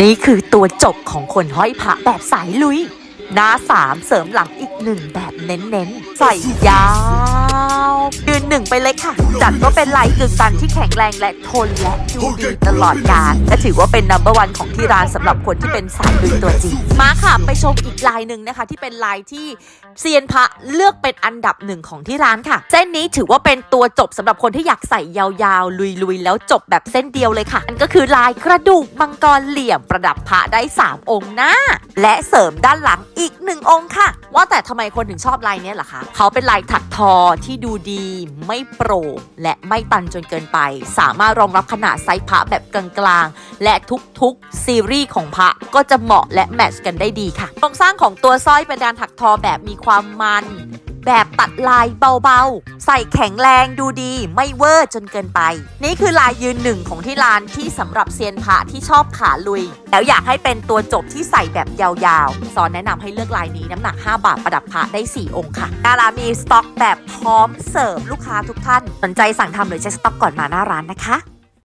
นี่คือตัวจบของคนห้อยพระแบบสายลุย หน้าสามเสริมหลังอีกหนึ่งแบบเน้นๆ ใส่ยาว ยืนหนึ่งไปเลยค่ะ จัดก็เป็นลายกึ่งตันที่แข็งแรงและทนและดูดีตลอดกาลและถือว่าเป็นนัมเบอร์วันของที่ร้านสำหรับคนที่เป็นสายลุยตัวจริง มาค่ะไปชมอีกลายหนึ่งนะคะ ที่เป็นลายที่เซียนพระเลือกเป็นอันดับหนึ่งของที่ร้านค่ะ เส้นนี้ถือว่าเป็นตัวจบสำหรับคนที่อยากใส่ยาวๆ ลุยๆ แล้วจบแบบเส้นเดียวเลยค่ะนั่นก็คือลายกระดูกมังกรเหลี่ยมประดับพระได้ 3 องค์หน้า และเสริมด้านหลังอีกหนึ่งองค์ค่ะ ว่าแต่ทำไมคนถึงชอบลายนี้ล่ะคะ เขาเป็นลายถักทอที่ดูดีไม่โปร่งและไม่ตันจนเกินไป สามารถรองรับขนาดไซส์พระแบบกลางๆ และทุกๆ ซีรีส์ของพระก็จะเหมาะและแมทช์กันได้ดีค่ะโครงสร้างของตัวสร้อยเป็นการถักทอแบบมีความมัน แบบตัดลายเบาๆ ใส่แข็งแรงดูดีไม่เวอร์จนเกินไป นี่คือลายยืนหนึ่งของที่ร้านที่สำหรับเซียนพระที่ชอบขาลุย แล้วอยากให้เป็นตัวจบที่ใส่แบบยาวๆ สอนแนะนำให้เลือกลายนี้น้ำหนัก 5 บาทประดับพระได้ 4 องค์ค่ะดารามีสต็อกแบบพร้อมเสิร์ฟลูกค้าทุกท่าน สนใจสั่งทำหรือเช็คสต็อกก่อนมาหน้าร้านนะคะ